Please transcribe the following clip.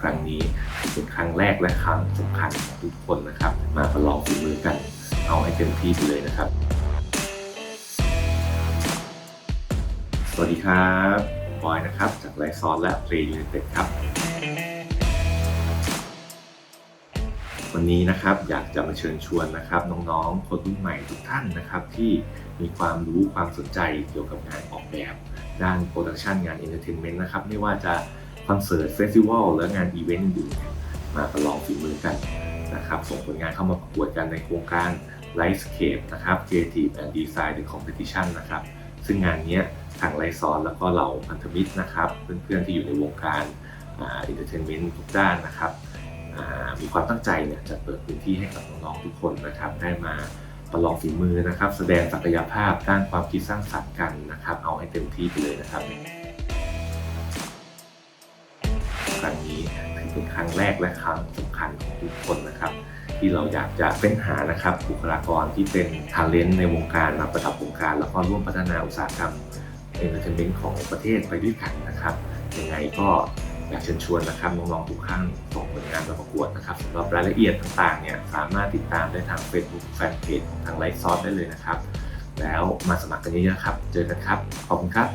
ครั้งนี้เป็นครั้งแรกและครั้งสำคัญของทุกคนนะครับ มาประลองฝีมือกัน เอาให้เต็มที่ไปเลยนะครับ สวัสดีครับบอยนะครับ จากไลฟ์ซอนและเพลย์ยู i นเต็ดครับ วันนี้นะครับอยากจะมาเชิญชวนนะครับน้องๆ คนรุ่นใหม่ทุกท่านนะครับที่มีความรู้ความสนใจเกี่ยวกับงานออกแบบด้านโปรดักชันงานเอนเตอร์เทนเมนต์นะครับไม่ว่าจะ อนเสิร์ตเฟสติวัลและงานอีเวนต์อื่นๆมาประลองฝีมือกันนะครับส่งผลงานเข้ามาประกวดกันในโครงการ Lightscape นะครับ Creative and Design the Competition นะครับ ซึ่งงานนี้ทางไลซอนแล้วก็เหล่าพันธมิตรนะครับ เพื่อนๆที่อยู่ในวงการเอนเตอร์เทนเมนต์ทุกด้านนะครับมีความตั้งใจเนี่ยจะเปิดพื้นที่ให้กับน้องๆทุกคนนะครับ ได้มาประลองฝีมือนะครับ แสดงศักยภาพด้านความคิดสร้างสรรค์กันนะครับ เอาให้เต็มที่ไปเลยนะครับ ครั้งนี้ถือเป็นครั้งแรกและครั้งสำคัญของทุกคนนะครับที่เราอยากจะเฟ้นหานะครับบุคลากรที่เป็นทาเลนต์ในวงการมาประดับวงการ แล้วก็ร่วมพัฒนาอุตสาหกรรมเอนเตอร์เทนเมนต์ของประเทศไปด้วยกันนะครับยังไงก็อยากเชิญชวนนะครับน้องๆทุกท่านส่งผลงานมาประกวดนะครับสำหรับรายละเอียดต่างๆเนี่ยสามารถติดตามได้ทาง Facebook Fanpage ของทางไลฟ์ซอสได้เลยนะครับ แล้วมาสมัครกันเยอะๆครับ เจอกันครับ ขอบคุณครับ